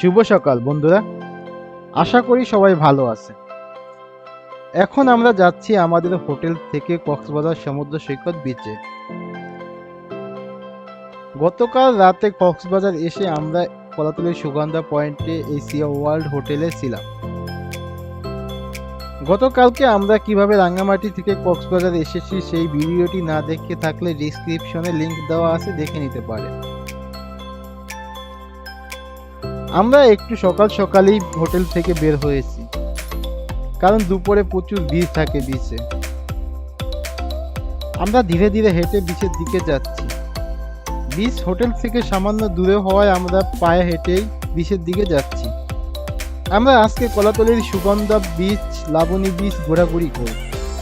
শুভ সকাল, বন্ধুরা। আশা করি সবাই ভালো আছে এখন আমরা যাচ্ছি আমাদের হোটেল থেকে কক্সবাজার সমুদ্র সৈকত বিচে গতকাল রাতে কক্সবাজার এসে আমরা কলাতলির সুগন্ধা পয়েন্টে এশিয়া ওয়ার্ল্ড হোটেলে ছিলাম। গতকালকে আমরা কীভাবে রাঙ্গামাটি থেকে কক্সবাজার এসেছি সেই ভিডিওটি না দেখে থাকলে ডিসক্রিপশনে লিংক দেওয়া আছে, দেখে নিতে পারেন। আমরা একটু সকাল সকালেই হোটেল থেকে বের হয়েছি। কারণ দুপুরে প্রচুর ভিড় থাকে বিচে আমরা ধীরে ধীরে হেঁটে বিচের দিকে যাচ্ছি। বিচ হোটেল থেকে সামান্য দূরে হওয়ায় আমরা পায়ে হেঁটেই বিচের দিকে যাচ্ছি। আমরা আজকে কলাতলির সুগন্ধা বিচ লাবণী বিচ ঘোরাঘুরি করি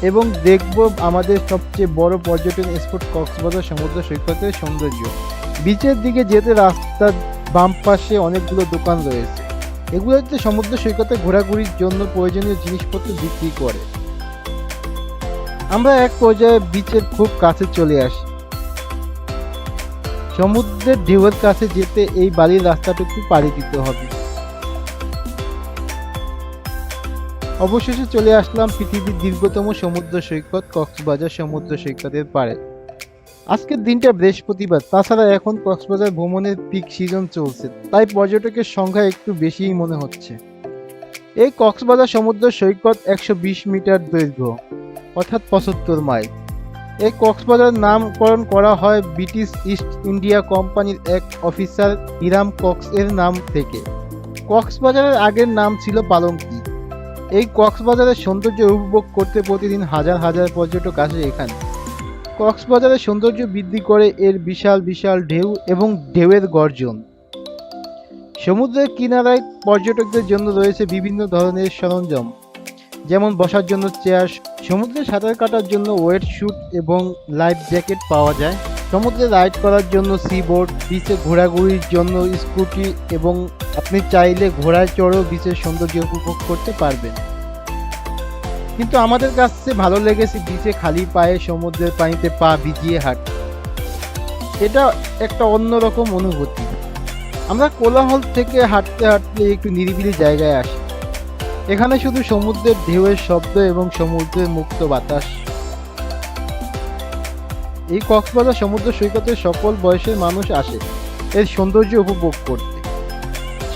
এবং দেখব আমাদের সবচেয়ে বড় পর্যটন স্পট কক্সবাজার সমুদ্র সৈকতের সৌন্দর্য। বিচের দিকে যেতে রাস্তার বাম পাশে অনেকগুলো দোকান রয়েছে। এগুলোতে সমুদ্র সৈকতে ঘোরাঘুরির জন্য প্রয়োজনীয় জিনিসপত্র বিক্রি করে। আমরা এক পর্যায়ে বিচের খুব কাছে চলে আসি। সমুদ্রের ঢেউয়ের কাছে যেতে এই বালির রাস্তাটুকু পাড়ি দিতে হবে। অবশেষে চলে আসলাম পৃথিবীর দীর্ঘতম সমুদ্র সৈকত কক্সবাজার সমুদ্র সৈকতের পাড়ে। আজকের দিনটা বৃহস্পতিবার। তাছাড়া এখন কক্সবাজার ভ্রমণের পিক সিজন চলছে, তাই পর্যটকের সংখ্যা একটু বেশিই মনে হচ্ছে। এই কক্সবাজার সমুদ্র সৈকত একশো বিশ মিটার দৈর্ঘ্য, অর্থাৎ পঁচাত্তর মাইল। এই কক্সবাজার নামকরণ করা হয় ব্রিটিশ ইস্ট ইন্ডিয়া কোম্পানির এক অফিসার হিরাম কক্স এর নাম থেকে। কক্সবাজারের আগের নাম ছিল পালঙ্কি। এই কক্সবাজারের সৌন্দর্য উপভোগ করতে প্রতিদিন হাজার হাজার পর্যটক আসে এখানে। কক্সবাজারের সৌন্দর্য বৃদ্ধি করে এর বিশাল বিশাল ঢেউ এবং ঢেউয়ের গর্জন। সমুদ্রের কিনারায় পর্যটকদের জন্য রয়েছে বিভিন্ন ধরনের সরঞ্জাম, যেমন বসার জন্য চেয়ার, সমুদ্রে সাঁতার কাটার জন্য ওয়েট শুট এবং লাইফ জ্যাকেট পাওয়া যায়, সমুদ্রে রাইড করার জন্য সি বোর্ড বিচে ঘোরাঘুরির জন্য স্কুটি এবং আপনি চাইলে ঘোড়ায় চড়েও বিচের সৌন্দর্য উপভোগ করতে পারবেন। কিন্তু আমাদের কাছে ভালো লেগেছে বিচে খালি পায়ে, সমুদ্রের পানিতে পা ভিজিয়ে হাঁটতে এটা একটা অন্যরকম অনুভূতি। আমরা কোলাহল থেকে হাঁটতে হাঁটতে একটু নিরিবিলি জায়গায় আসি। এখানে শুধু সমুদ্রের ঢেউয়ের শব্দ এবং সমুদ্রের মুক্ত বাতাস। এই কক্সবাজার সমুদ্র সৈকতে সকল বয়সের মানুষ আসে। এর সৌন্দর্য উপভোগ করতে।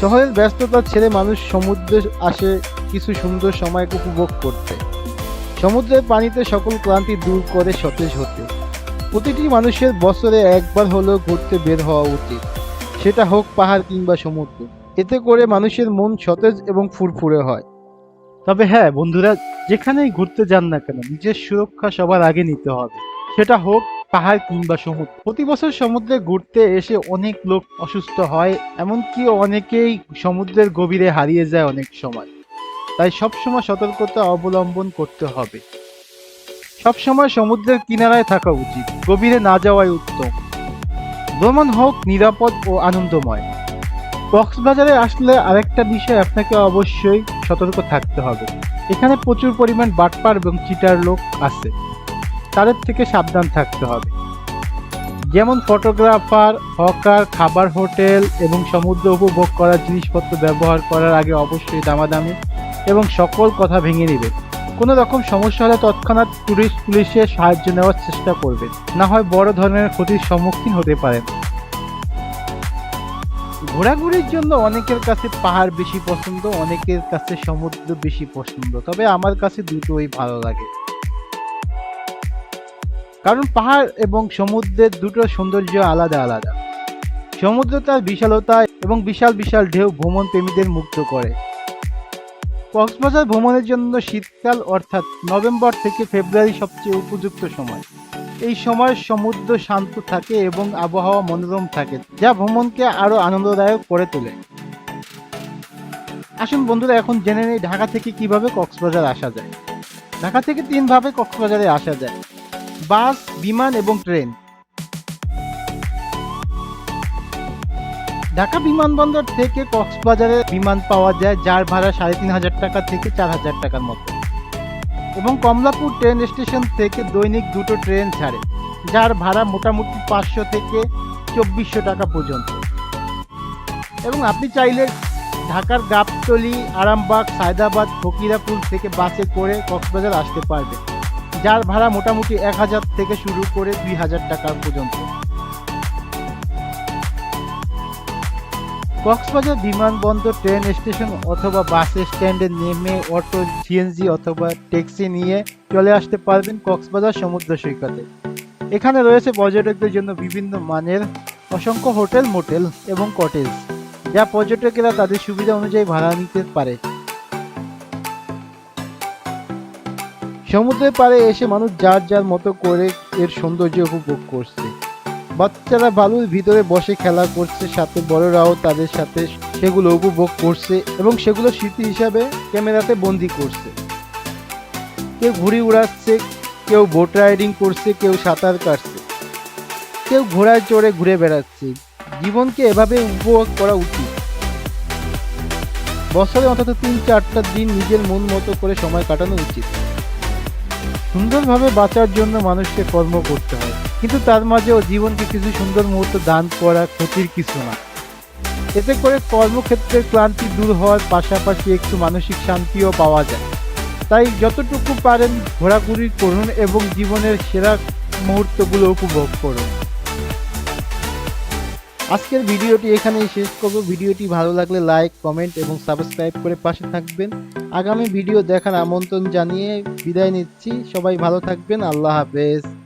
শহরের ব্যস্ততা ছেড়ে মানুষ সমুদ্রে আসে কিছু সুন্দর সময় উপভোগ করতে। সমুদ্রের পানিতে সকল ক্লান্তি দূর করে সতেজ হতে। প্রতিটি মানুষের বছরে একবার হলেও ঘুরতে বের হওয়া উচিত। সেটা হোক পাহাড় কিংবা সমুদ্র। এতে করে মানুষের মন সতেজ এবং ফুরফুরে হয়। তবে হ্যাঁ বন্ধুরা, যেখানেই ঘুরতে যান না কেন, নিজের সুরক্ষা সবার আগে নিতে হবে। সেটা হোক পাহাড় কিংবা সমুদ্র। প্রতি বছর সমুদ্রে ঘুরতে এসে অনেক লোক অসুস্থ হয়, এমনকি অনেকেই সমুদ্রের গভীরে হারিয়ে যায় অনেক সময়। তাই সবসময় সতর্কতা অবলম্বন করতে হবে। সবসময় সমুদ্রের কিনারায় থাকা উচিত, গভীরে না যাওয়াই উত্তম। ভ্রমণ হোক নিরাপদ ও আনন্দময়। কক্সবাজারে আসলে আরেকটা বিষয় আপনাকে অবশ্যই সতর্ক থাকতে হবে। এখানে প্রচুর পরিমাণ বাটপার এবং চিটার লোক আছে। তাদের থেকে সাবধান থাকতে হবে। যেমন ফটোগ্রাফার, হকার, খাবার হোটেল এবং সমুদ্র উপভোগ করার জিনিসপত্র ব্যবহার করার আগে অবশ্যই দামাদামি এবং সকল কথা ভেঙে নেবে। কোনো রকম সমস্যা হলে তৎক্ষণাৎ টুরিস্ট পুলিশের সাহায্য নেওয়ার চেষ্টা করবেন না হয় বড় ধরনের ক্ষতির সম্মুখীন হতে পারেন। ঘোরাঘুরির জন্য অনেকের কাছে পাহাড় বেশি পছন্দ, অনেকের কাছে সমুদ্র বেশি পছন্দ। তবে আমার কাছে দুটোই ভালো লাগে। কারণ পাহাড় এবং সমুদ্রের দুটো সৌন্দর্য আলাদা আলাদা। সমুদ্র তার বিশালতা এবং বিশাল বিশাল ঢেউ ভ্রমণ প্রেমীদের মুগ্ধ করে। কক্সবাজার ভ্রমণের জন্য শীতকাল অর্থাৎ নভেম্বর থেকে ফেব্রুয়ারি সবচেয়ে উপযুক্ত সময়। এই সময় সমুদ্র শান্ত থাকে এবং আবহাওয়া মনোরম থাকে, যা ভ্রমণকে আরও আনন্দদায়ক করে তোলে। আসুন বন্ধুরা, এখন জেনে নেই ঢাকা থেকে কীভাবে কক্সবাজার আসা যায়। ঢাকা থেকে তিনভাবে কক্সবাজারে আসা যায়। বাস, বিমান এবং ট্রেন। ঢাকা বিমানবন্দর থেকে কক্সবাজারে বিমান পাওয়া যায়, যার ভাড়া সাড়ে তিন হাজার টাকা থেকে চার হাজার টাকার মতো। এবং কমলাপুর ট্রেন স্টেশন থেকে দৈনিক দুটো ট্রেন ছাড়ে, যার ভাড়া মোটামুটি পাঁচশো থেকে চব্বিশশো টাকা পর্যন্ত। এবং আপনি চাইলে ঢাকার গাবতলি, আরামবাগ, সায়দাবাদ, ফকিরাপুর থেকে বাসে করে কক্সবাজার আসতে পারবে যার ভাড়া মোটামুটি এক হাজার থেকে শুরু করে দুই হাজার টাকা পর্যন্ত। কক্সবাজার বিমানবন্দর ট্রেন স্টেশন অথবা বাস স্ট্যান্ডে নেমে অটো সিএনজি অথবা ট্যাক্সি নিয়ে চলে আসতে পারবেন কক্সবাজার সমুদ্র সৈকতে। এখানে রয়েছে পর্যটকদের জন্য বিভিন্ন মানের অসংখ্য হোটেল, মোটেল এবং কটেজ, যা পর্যটকেরা তাদের সুবিধা অনুযায়ী ভাড়া নিতে পারে। সমুদ্রের পাড়ে এসে মানুষ যার যার মতো করে এর সৌন্দর্য উপভোগ করছে। বাচ্চারা বালুর ভিতরে বসে খেলা করছে, সাথে বড়রাও তাদের সাথে সেগুলো উপভোগ করছে এবং সেগুলো স্মৃতি হিসাবে ক্যামেরাতে বন্দি করছে। কেউ ঘুড়ি উড়াচ্ছে, কেউ বোট রাইডিং করছে, কেউ সাঁতার কাটছে। কেউ ঘোড়ায় চড়ে ঘুরে বেড়াচ্ছে। জীবনকে এভাবে উপভোগ করা উচিত। বছরে অন্তত তিন চারটা দিন নিজের মন মতো করে সময় কাটানো উচিত। সুন্দরভাবে বাঁচার জন্য মানুষকে কর্ম করতে হয়। কিন্তু তার মাঝেও জীবনকে কিছু সুন্দর মুহূর্ত দান করা ক্ষতির কিছু না। এতে করে কর্মক্ষেত্রের ক্লান্তি দূর হওয়ার পাশাপাশি একটু মানসিক শান্তিও পাওয়া যায়। তাই যতটুকু পারেন ঘোরাঘুরি করুন এবং জীবনের সেরা মুহূর্তগুলো উপভোগ করুন। আজকের ভিডিওটি এখানেই শেষ করব। ভিডিওটি ভালো লাগলে লাইক, কমেন্ট এবং সাবস্ক্রাইব করে পাশে থাকবেন। আগামী ভিডিও দেখার আমন্ত্রণ জানিয়ে বিদায় নিচ্ছি। সবাই ভালো থাকবেন। আল্লাহ হাফেজ।